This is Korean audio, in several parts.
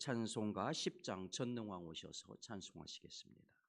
찬송가 10장 전능왕 오셔서 찬송하시겠습니다.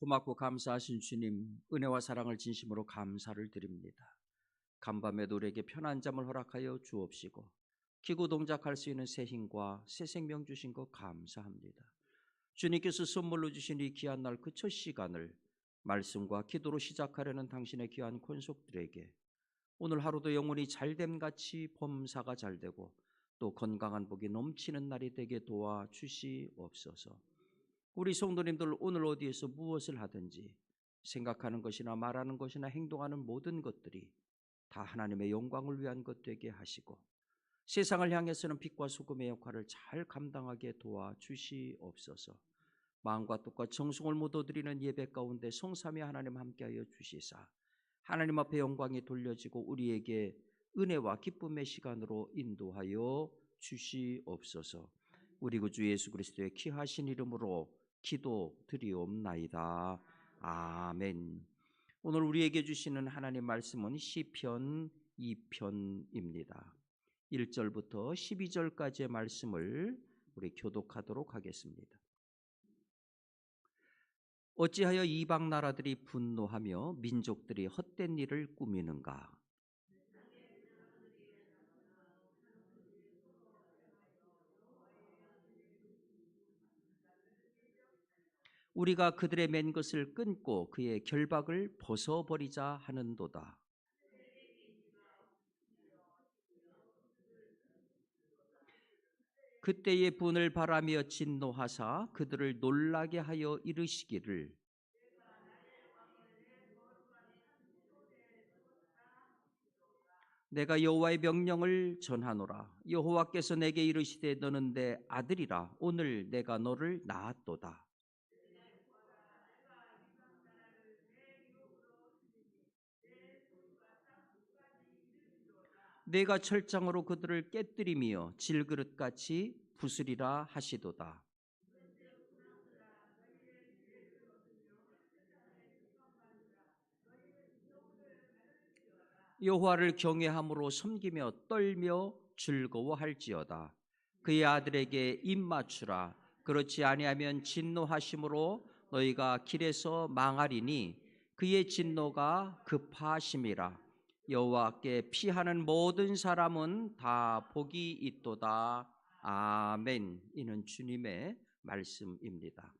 고맙고 감사하신 주님, 은혜와 사랑을 진심으로 감사를 드립니다. 간밤에도 우리에게 편한 잠을 허락하여 주옵시고 기구 동작할 수 있는 새 힘과 새 생명 주신 것 감사합니다. 주님께서 선물로 주신 이 귀한 날 그 첫 시간을 말씀과 기도로 시작하려는 당신의 귀한 권속들에게 오늘 하루도 영혼이 잘됨 같이 범사가 잘되고 또 건강한 복이 넘치는 날이 되게 도와 주시옵소서. 우리 성도님들 오늘 어디에서 무엇을 하든지 생각하는 것이나 말하는 것이나 행동하는 모든 것들이 다 하나님의 영광을 위한 것 되게 하시고 세상을 향해서는 빛과 소금의 역할을 잘 감당하게 도와 주시옵소서. 마음과 뜻과 정성을 모두 드리는 예배 가운데 성삼위 하나님 함께하여 주시사 하나님 앞에 영광이 돌려지고 우리에게 은혜와 기쁨의 시간으로 인도하여 주시옵소서. 우리 구주 예수 그리스도의 귀하신 이름으로 기도 드리옵나이다. 아멘. 오늘 우리에게 주시는 하나님 말씀은 시편 2편입니다. 1절부터 12절까지의 말씀을 우리 교독하도록 하겠습니다. 어찌하여 이방 나라들이 분노하며 민족들이 헛된 일을 꾸미는가? 우리가 그들의 맨 것을 끊고 그의 결박을 벗어버리자 하는도다. 그때의 분을 바라며 진노하사 그들을 놀라게 하여 이르시기를. 내가 여호와의 명령을 전하노라. 여호와께서 내게 이르시되 너는 내 아들이라. 오늘 내가 너를 낳았도다. 내가 철장으로 그들을 깨뜨리며 질그릇같이 부수리라 하시도다 여호와를 경외함으로 섬기며 떨며 즐거워할지어다. 그의 아들에게 입 맞추라. 그렇지 아니하면 진노하심으로 너희가 길에서 망하리니 그의 진노가 급하심이라. 여호와께 피하는 모든 사람은 다 복이 있도다. 아멘. 이는 주님의 말씀입니다.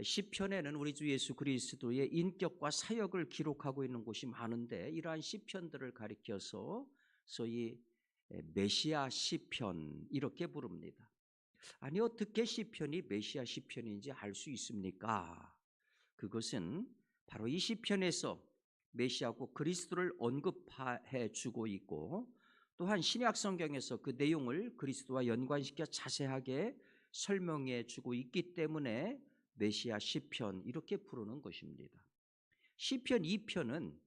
시편에는 우리 주 예수 그리스도의 인격과 사역을 기록하고 있는 곳이 많은데 이러한 시편들을 가리켜서 소위 메시아 시편 이렇게 부릅니다. 아니 어떻게 시편이 메시아 시편인지 알 수 있습니까? 그것은 바로 이 시편에서 메시아고 그리스도를 언급해 주고 있고 또한 신약 성경에서 그 내용을 그리스도와 연관시켜 자세하게 설명해 주고 있기 때문에 메시아 시편 이렇게 부르는 것입니다. 시편 2편은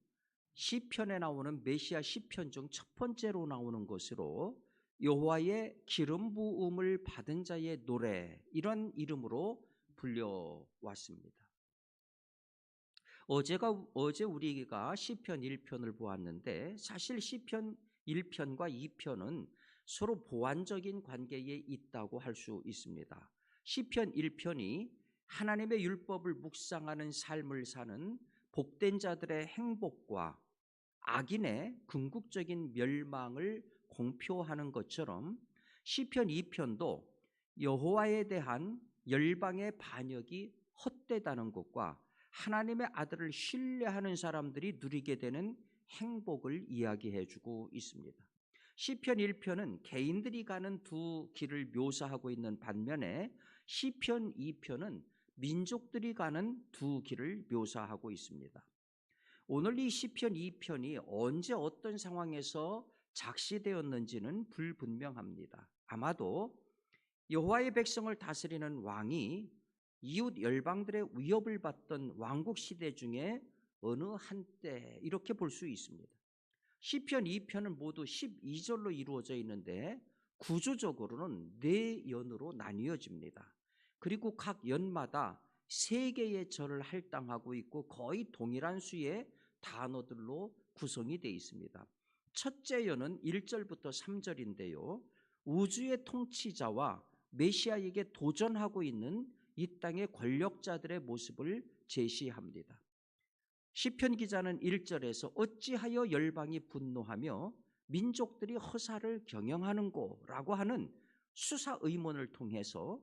시편에 나오는 메시아 시편 중 첫 번째로 나오는 것으로 여호와의 기름 부음을 받은 자의 노래 이런 이름으로 불려왔습니다. 어제가 어제 우리가 시편 1편을 보았는데 사실 시편 1편과 2편은 서로 보완적인 관계에 있다고 할 수 있습니다. 시편 1편이 하나님의 율법을 묵상하는 삶을 사는 복된 자들의 행복과 악인의 궁극적인 멸망을 공표하는 것처럼 시편 2편도 여호와에 대한 열방의 반역이 헛되다는 것과 하나님의 아들을 신뢰하는 사람들이 누리게 되는 행복을 이야기해 주고 있습니다. 시편 1편은 개인들이 가는 두 길을 묘사하고 있는 반면에 시편 2편은 민족들이 가는 두 길을 묘사하고 있습니다. 오늘 이 시편 2편이 언제 어떤 상황에서 작시되었는지는 불분명합니다. 아마도 여호와의 백성을 다스리는 왕이 이웃 열방들의 위협을 받던 왕국 시대 중에 어느 한때 이렇게 볼 수 있습니다. 시편 2편은 모두 12절로 이루어져 있는데 구조적으로는 네 연으로 나뉘어집니다. 그리고 각 연마다 세 개의 절을 할당하고 있고 거의 동일한 수의 단어들로 구성이 되어 있습니다. 첫째 연은 1절부터 3절인데요. 우주의 통치자와 메시아에게 도전하고 있는 이 땅의 권력자들의 모습을 제시합니다. 시편 기자는 1절에서 어찌하여 열방이 분노하며 민족들이 허사를 경영하는고라고 하는 수사 의문을 통해서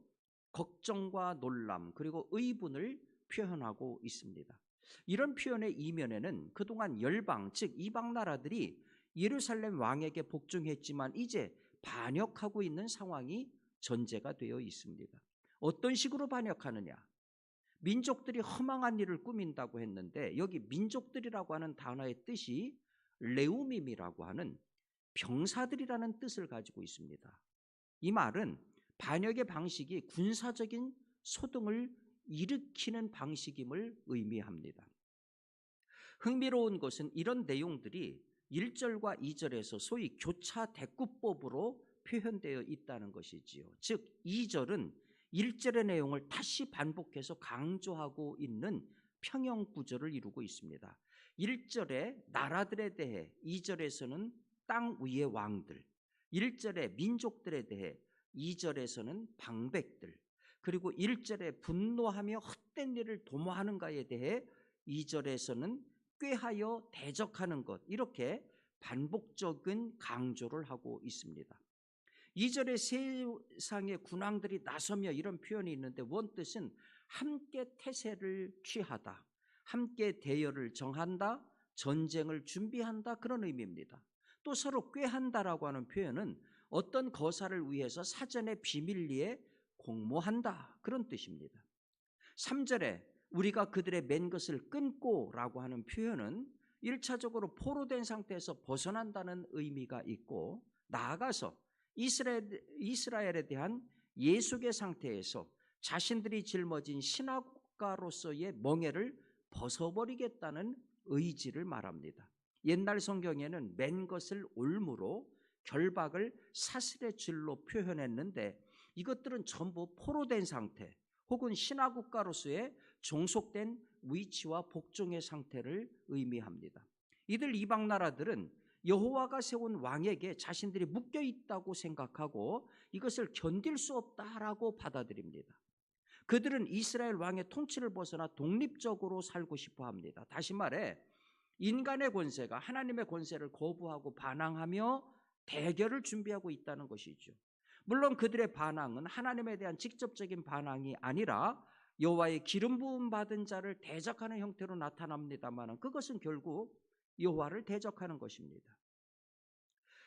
걱정과 놀람 그리고 의분을 표현하고 있습니다. 이런 표현의 이면에는 그동안 열방 즉 이방 나라들이 예루살렘 왕에게 복종했지만 이제 반역하고 있는 상황이 전제가 되어 있습니다. 어떤 식으로 반역하느냐? 민족들이 허망한 일을 꾸민다고 했는데 여기 민족들이라고 하는 단어의 뜻이 레우밈이라고 하는 병사들이라는 뜻을 가지고 있습니다. 이 말은 반역의 방식이 군사적인 소동을 일으키는 방식임을 의미합니다. 흥미로운 것은 이런 내용들이 1절과 2절에서 소위 교차 대꾸법으로 표현되어 있다는 것이지요. 즉 2절은 1절의 내용을 다시 반복해서 강조하고 있는 평형 구조를 이루고 있습니다. 1절에 나라들에 대해 2절에서는 땅 위의 왕들, 1절에 민족들에 대해 2절에서는 방백들, 그리고 1절에 분노하며 헛된 일을 도모하는가에 대해 2절에서는 꾀하여 대적하는 것, 이렇게 반복적인 강조를 하고 있습니다. 2절에 세상의 군왕들이 나서며 이런 표현이 있는데 원뜻은 함께 태세를 취하다, 함께 대열을 정한다, 전쟁을 준비한다 그런 의미입니다. 또 서로 꾀한다라고 하는 표현은 어떤 거사를 위해서 사전에 비밀리에 공모한다 그런 뜻입니다. 3절에 우리가 그들의 맨 것을 끊고 라고 하는 표현은 1차적으로 포로된 상태에서 벗어난다는 의미가 있고 나아가서 이스라엘, 이스라엘에 대한 예속의 상태에서 자신들이 짊어진 신학가로서의 멍해를 벗어버리겠다는 의지를 말합니다. 옛날 성경에는 맨 것을 올무로 결박을 사슬의 줄로 표현했는데 이것들은 전부 포로된 상태 혹은 신화국가로서의 종속된 위치와 복종의 상태를 의미합니다. 이들 이방 나라들은 여호와가 세운 왕에게 자신들이 묶여 있다고 생각하고 이것을 견딜 수 없다라고 받아들입니다. 그들은 이스라엘 왕의 통치를 벗어나 독립적으로 살고 싶어 합니다. 다시 말해 인간의 권세가 하나님의 권세를 거부하고 반항하며 대결을 준비하고 있다는 것이죠. 물론 그들의 반항은 하나님에 대한 직접적인 반항이 아니라 여호와의 기름 부음 받은 자를 대적하는 형태로 나타납니다만 그것은 결국 여호와를 대적하는 것입니다.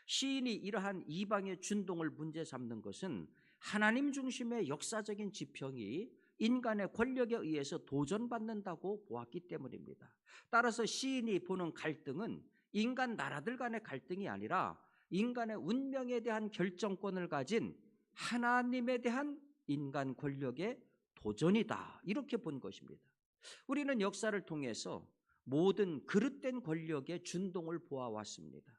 시인이 이러한 이방의 준동을 문제 삼는 것은 하나님 중심의 역사적인 지평이 인간의 권력에 의해서 도전받는다고 보았기 때문입니다. 따라서 시인이 보는 갈등은 인간 나라들 간의 갈등이 아니라 인간의 운명에 대한 결정권을 가진 하나님에 대한 인간 권력의 도전이다. 이렇게 본 것입니다. 우리는 역사를 통해서 모든 그릇된 권력의 준동을 보아왔습니다.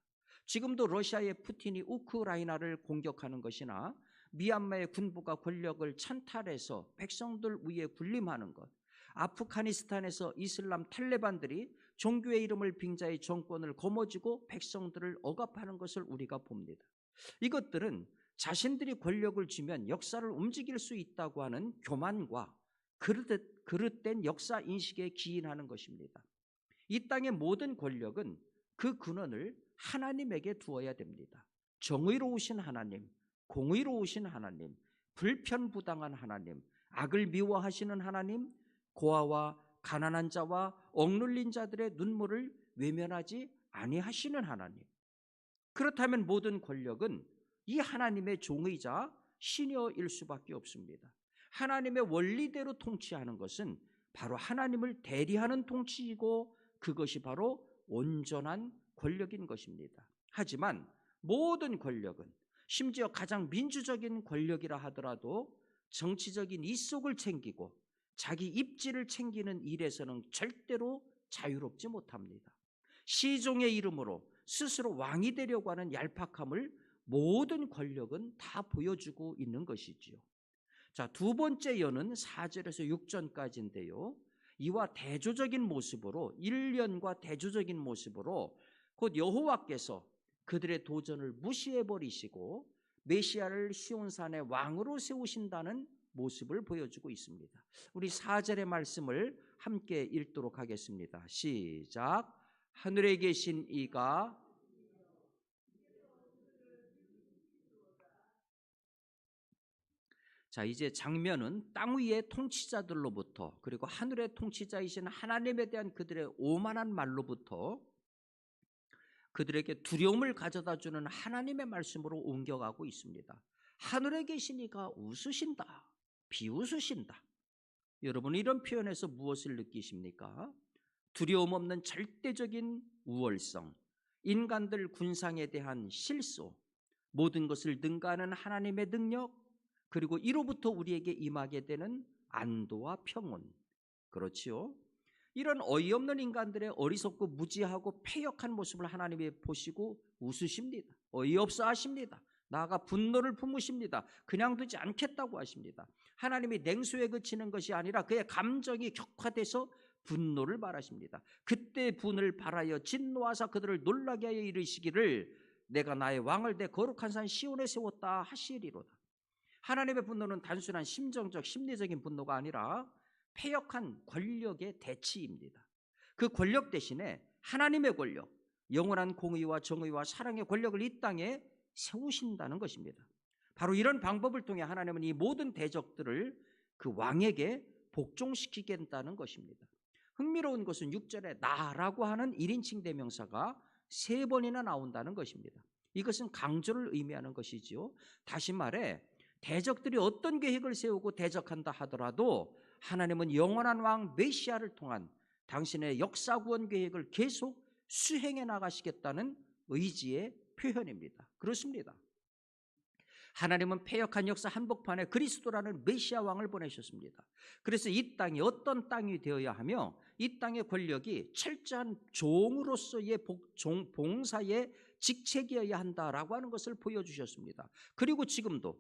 지금도 러시아의 푸틴이 우크라이나를 공격하는 것이나 미얀마의 군부가 권력을 찬탈해서 백성들 위에 군림하는 것, 아프가니스탄에서 이슬람 탈레반들이 종교의 이름을 빙자해 정권을 거머쥐고 백성들을 억압하는 것을 우리가 봅니다. 이것들은 자신들이 권력을 쥐면 역사를 움직일 수 있다고 하는 교만과 그릇, 그릇된 역사 인식에 기인하는 것입니다. 이 땅의 모든 권력은 그 근원을 하나님에게 두어야 됩니다. 정의로우신 하나님, 공의로우신 하나님, 불편부당한 하나님, 악을 미워하시는 하나님, 고아와 가난한 자와 억눌린 자들의 눈물을 외면하지 아니하시는 하나님. 그렇다면 모든 권력은 이 하나님의 종의자 시녀일 수밖에 없습니다. 하나님의 원리대로 통치하는 것은 바로 하나님을 대리하는 통치이고 그것이 바로 온전한 권력인 것입니다. 하지만 모든 권력은 심지어 가장 민주적인 권력이라 하더라도 정치적인 이속을 챙기고 자기 입지를 챙기는 일에서는 절대로 자유롭지 못합니다. 시종의 이름으로 스스로 왕이 되려고 하는 얄팍함을 모든 권력은 다 보여주고 있는 것이지요. 자, 두 번째 여는 4절에서 6절까지인데요. 이와 대조적인 모습으로 1년과 대조적인 모습으로 곧 여호와께서 그들의 도전을 무시해 버리시고 메시아를 시온산의 왕으로 세우신다는 모습을 보여주고 있습니다. 우리 4절의 말씀을 함께 읽도록 하겠습니다. 시작. 하늘에 계신 이가 자, 이제 장면은 땅 위의 통치자들로부터 그리고 하늘의 통치자이신 하나님에 대한 그들의 오만한 말로부터 그들에게 두려움을 가져다 주는 하나님의 말씀으로 옮겨가고 있습니다. 하늘에 계시니가 웃으신다. 비웃으신다. 여러분 이런 표현에서 무엇을 느끼십니까? 두려움 없는 절대적인 우월성, 인간들 군상에 대한 실소, 모든 것을 능가하는 하나님의 능력, 그리고 이로부터 우리에게 임하게 되는 안도와 평온. 그렇지요? 이런 어이없는 인간들의 어리석고 무지하고 폐역한 모습을 하나님이 보시고 웃으십니다. 어이없어 하십니다. 나아가 분노를 품으십니다. 그냥 두지 않겠다고 하십니다. 하나님이 냉소에 그치는 것이 아니라 그의 감정이 격화돼서 분노를 말하십니다. 그때 분을 발하여 진노하사 그들을 놀라게 하여 이르시기를 내가 나의 왕을 내 거룩한 산 시온에 세웠다 하시리로다. 하나님의 분노는 단순한 심정적 심리적인 분노가 아니라 폐역한 권력의 대치입니다. 그 권력 대신에 하나님의 권력, 영원한 공의와 정의와 사랑의 권력을 이 땅에 세우신다는 것입니다. 바로 이런 방법을 통해 하나님은 이 모든 대적들을 그 왕에게 복종시키겠다는 것입니다. 흥미로운 것은 6절에 나라고 하는 1인칭 대명사가 세 번이나 나온다는 것입니다. 이것은 강조를 의미하는 것이지요. 다시 말해 대적들이 어떤 계획을 세우고 대적한다 하더라도 하나님은 영원한 왕 메시아를 통한 당신의 역사 구원 계획을 계속 수행해 나가시겠다는 의지의 표현입니다. 그렇습니다. 하나님은 패역한 역사 한복판에 그리스도라는 메시아 왕을 보내셨습니다. 그래서 이 땅이 어떤 땅이 되어야 하며 이 땅의 권력이 철저한 종으로서의 복- 종- 봉사의 직책이어야 한다라고 하는 것을 보여주셨습니다. 그리고 지금도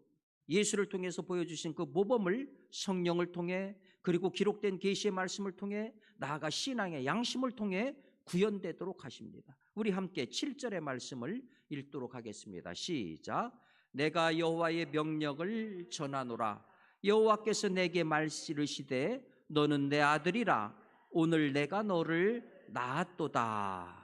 예수를 통해서 보여주신 그 모범을 성령을 통해 그리고 기록된 계시의 말씀을 통해 나아가 신앙의 양심을 통해 구현되도록 하십니다. 우리 함께 7절의 말씀을 읽도록 하겠습니다. 시작. 내가 여호와의 명령을 전하노라. 여호와께서 내게 말씀이시되 너는 내 아들이라. 오늘 내가 너를 낳았도다.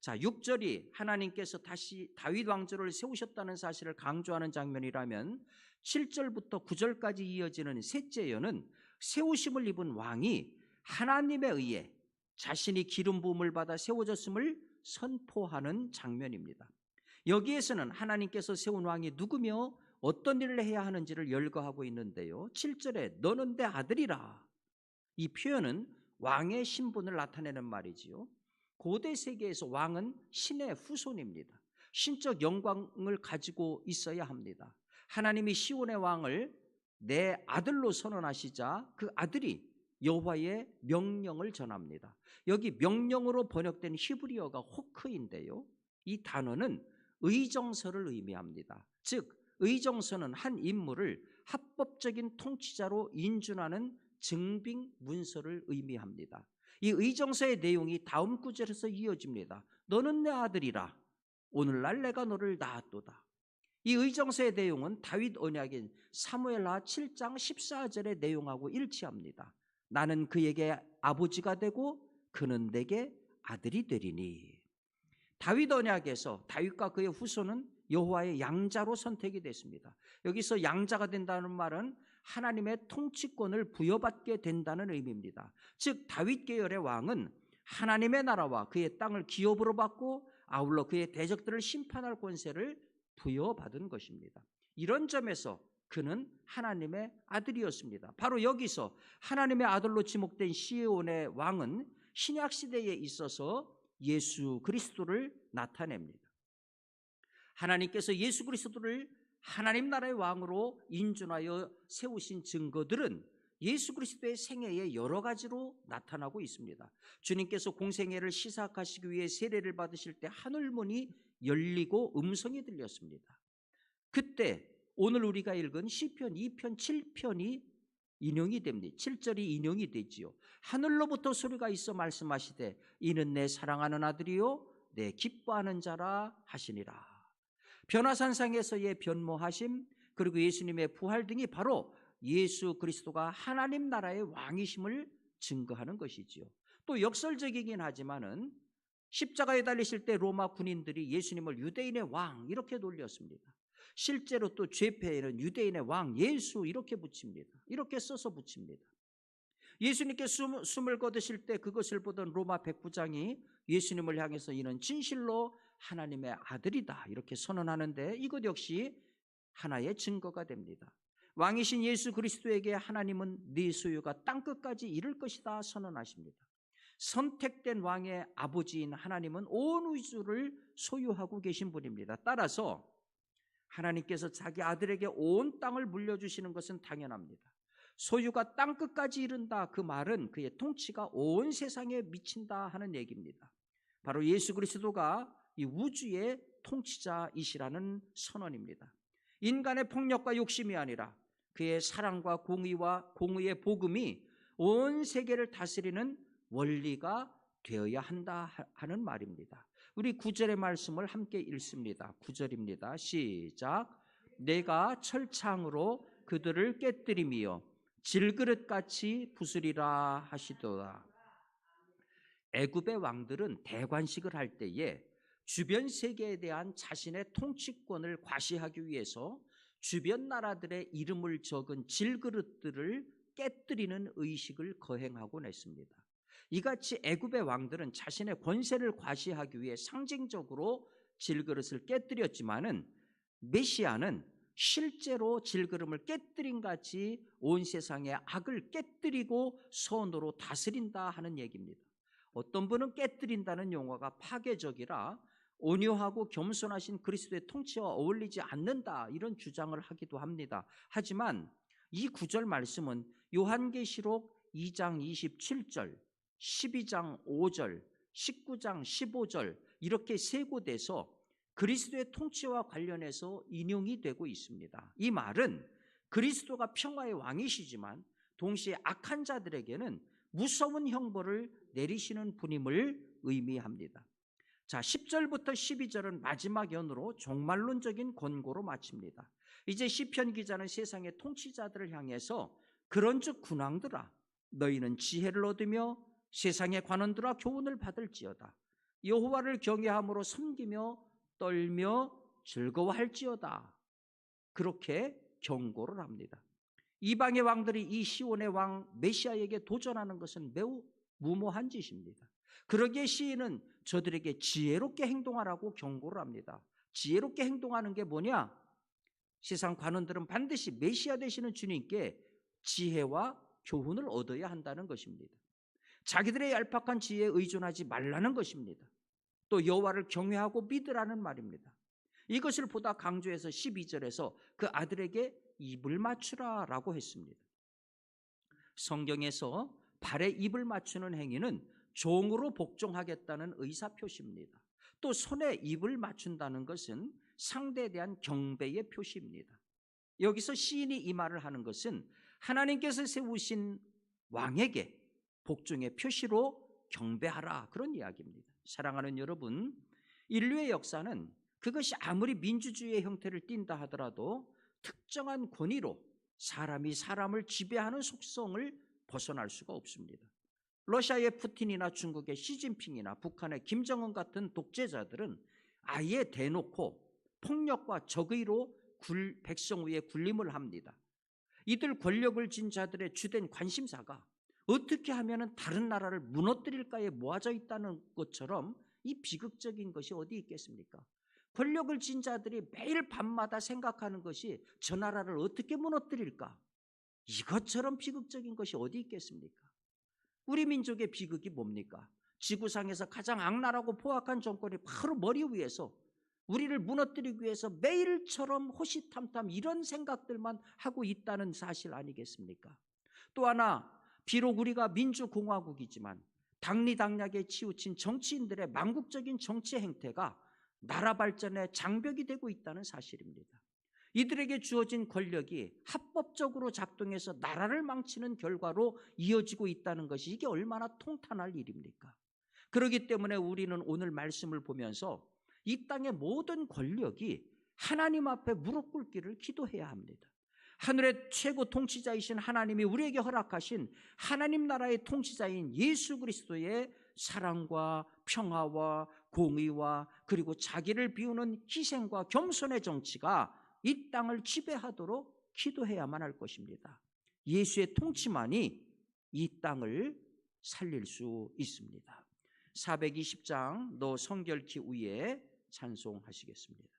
자, 6절이 하나님께서 다시 다윗 왕조를 세우셨다는 사실을 강조하는 장면이라면 7절부터 9절까지 이어지는 셋째 여는 세우심을 입은 왕이 하나님에 의해 자신이 기름 부음을 받아 세워졌음을 선포하는 장면입니다. 여기에서는 하나님께서 세운 왕이 누구며 어떤 일을 해야 하는지를 열거하고 있는데요. 7절에 너는 내 아들이라. 이 표현은 왕의 신분을 나타내는 말이지요. 고대 세계에서 왕은 신의 후손입니다. 신적 영광을 가지고 있어야 합니다. 하나님이 시온의 왕을 내 아들로 선언하시자 그 아들이 여호와의 명령을 전합니다. 여기 명령으로 번역된 히브리어가 호크인데요. 이 단어는 의정서를 의미합니다. 즉 의정서는 한 인물을 합법적인 통치자로 인준하는 증빙 문서를 의미합니다. 이 의정서의 내용이 다음 구절에서 이어집니다. 너는 내 아들이라. 오늘날 내가 너를 낳았도다. 이 의정서의 내용은 다윗 언약인 사무엘하 7장 14절의 내용하고 일치합니다. 나는 그에게 아버지가 되고 그는 내게 아들이 되리니. 다윗 언약에서 다윗과 그의 후손은 여호와의 양자로 선택이 됐습니다. 여기서 양자가 된다는 말은 하나님의 통치권을 부여받게 된다는 의미입니다. 즉 다윗 계열의 왕은 하나님의 나라와 그의 땅을 기업으로 받고 아울러 그의 대적들을 심판할 권세를 부여받은 것입니다. 이런 점에서 그는 하나님의 아들이었습니다. 바로 여기서 하나님의 아들로 지목된 시온의 왕은 신약 시대에 있어서 예수 그리스도를 나타냅니다. 하나님께서 예수 그리스도를 하나님 나라의 왕으로 인준하여 세우신 증거들은 예수 그리스도의 생애에 여러 가지로 나타나고 있습니다. 주님께서 공생애를 시작하시기 위해 세례를 받으실 때 하늘문이 열리고 음성이 들렸습니다. 그때 오늘 우리가 읽은 시편 2편 7편이 인용이 됩니다. 7절이 인용이 되지요. 하늘로부터 소리가 있어 말씀하시되 이는 내 사랑하는 아들이요 내 기뻐하는 자라 하시니라. 변화산상에서의 변모하심 그리고 예수님의 부활 등이 바로 예수 그리스도가 하나님 나라의 왕이심을 증거하는 것이지요. 또 역설적이긴 하지만은 십자가에 달리실 때 로마 군인들이 예수님을 유대인의 왕 이렇게 놀렸습니다. 실제로 또 죄패에는 유대인의 왕 예수 이렇게 붙입니다. 이렇게 써서 붙입니다. 예수님께 숨, 숨을 거두실 때 그것을 보던 로마 백부장이 예수님을 향해서 이는 진실로 하나님의 아들이다 이렇게 선언하는데 이것 역시 하나의 증거가 됩니다. 왕이신 예수 그리스도에게 하나님은 네 소유가 땅 끝까지 이를 것이다 선언하십니다. 선택된 왕의 아버지인 하나님은 온 우주를 소유하고 계신 분입니다. 따라서 하나님께서 자기 아들에게 온 땅을 물려주시는 것은 당연합니다. 소유가 땅 끝까지 이른다 그 말은 그의 통치가 온 세상에 미친다 하는 얘기입니다. 바로 예수 그리스도가 이 우주의 통치자이시라는 선언입니다. 인간의 폭력과 욕심이 아니라 그의 사랑과 공의와 공의의 복음이 온 세계를 다스리는 원리가 되어야 한다 하는 말입니다. 우리 구절의 말씀을 함께 읽습니다. 구절입니다. 시작. 내가 철창으로 그들을 깨뜨리며 질그릇같이 부수리라 하시도다. 애굽의 왕들은 대관식을 할 때에 주변 세계에 대한 자신의 통치권을 과시하기 위해서 주변 나라들의 이름을 적은 질그릇들을 깨뜨리는 의식을 거행하곤 했습니다. 이같이 애굽의 왕들은 자신의 권세를 과시하기 위해 상징적으로 질그릇을 깨뜨렸지만은 메시아는 실제로 질그릇을 깨뜨린 같이 온 세상의 악을 깨뜨리고 손으로 다스린다 하는 얘기입니다. 어떤 분은 깨뜨린다는 용어가 파괴적이라 온유하고 겸손하신 그리스도의 통치와 어울리지 않는다 이런 주장을 하기도 합니다. 하지만 이 구절 말씀은 요한계시록 2장 27절, 12장 5절, 19장 15절 이렇게 세 곳에서 그리스도의 통치와 관련해서 인용이 되고 있습니다. 이 말은 그리스도가 평화의 왕이시지만 동시에 악한 자들에게는 무서운 형벌을 내리시는 분임을 의미합니다. 자, 10절부터 12절은 마지막 연으로 종말론적인 권고로 마칩니다. 이제 시편 기자는 세상의 통치자들을 향해서 그런즉 군왕들아 너희는 지혜를 얻으며 세상의 관원들아 교훈을 받을지어다. 여호와를 경외함으로 섬기며 떨며 즐거워할지어다. 그렇게 경고를 합니다. 이방의 왕들이 이 시온의 왕 메시아에게 도전하는 것은 매우 무모한 짓입니다. 그러기에 시인은 저들에게 지혜롭게 행동하라고 경고를 합니다. 지혜롭게 행동하는 게 뭐냐? 세상 관원들은 반드시 메시아 되시는 주님께 지혜와 교훈을 얻어야 한다는 것입니다. 자기들의 얄팍한 지혜에 의존하지 말라는 것입니다. 또 여호와를 경외하고 믿으라는 말입니다. 이것을 보다 강조해서 12절에서 그 아들에게 입을 맞추라라고 했습니다. 성경에서 발에 입을 맞추는 행위는 종으로 복종하겠다는 의사 표시입니다. 또 손에 입을 맞춘다는 것은 상대에 대한 경배의 표시입니다. 여기서 시인이 이 말을 하는 것은 하나님께서 세우신 왕에게 복종의 표시로 경배하라 그런 이야기입니다. 사랑하는 여러분, 인류의 역사는 그것이 아무리 민주주의의 형태를 띈다 하더라도 특정한 권위로 사람이 사람을 지배하는 속성을 벗어날 수가 없습니다. 러시아의 푸틴이나 중국의 시진핑이나 북한의 김정은 같은 독재자들은 아예 대놓고 폭력과 적의로 굴, 백성 위에 군림을 합니다. 이들 권력을 진 자들의 주된 관심사가 어떻게 하면 다른 나라를 무너뜨릴까에 모아져 있다는 것처럼 이 비극적인 것이 어디 있겠습니까? 권력을 진 자들이 매일 밤마다 생각하는 것이 저 나라를 어떻게 무너뜨릴까? 이것처럼 비극적인 것이 어디 있겠습니까? 우리 민족의 비극이 뭡니까? 지구상에서 가장 악랄하고 포악한 정권이 바로 머리 위에서 우리를 무너뜨리기 위해서 매일처럼 호시탐탐 이런 생각들만 하고 있다는 사실 아니겠습니까? 또 하나 비록 우리가 민주공화국이지만 당리당략에 치우친 정치인들의 망국적인 정치 행태가 나라 발전의 장벽이 되고 있다는 사실입니다. 이들에게 주어진 권력이 합법적으로 작동해서 나라를 망치는 결과로 이어지고 있다는 것이 이게 얼마나 통탄할 일입니까? 그렇기 때문에 우리는 오늘 말씀을 보면서 이 땅의 모든 권력이 하나님 앞에 무릎 꿇기를 기도해야 합니다. 하늘의 최고 통치자이신 하나님이 우리에게 허락하신 하나님 나라의 통치자인 예수 그리스도의 사랑과 평화와 공의와 그리고 자기를 비우는 희생과 겸손의 정치가 이 땅을 지배하도록 기도해야만 할 것입니다. 예수의 통치만이 이 땅을 살릴 수 있습니다. 420장 너 성결키 위에 찬송하시겠습니다.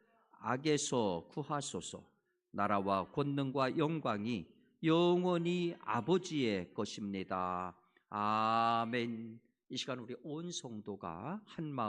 악에서 구하소서. 나라와 권능과 영광이 영원히 아버지의 것입니다. 아멘. 이 시간 우리 온 성도가 한 마음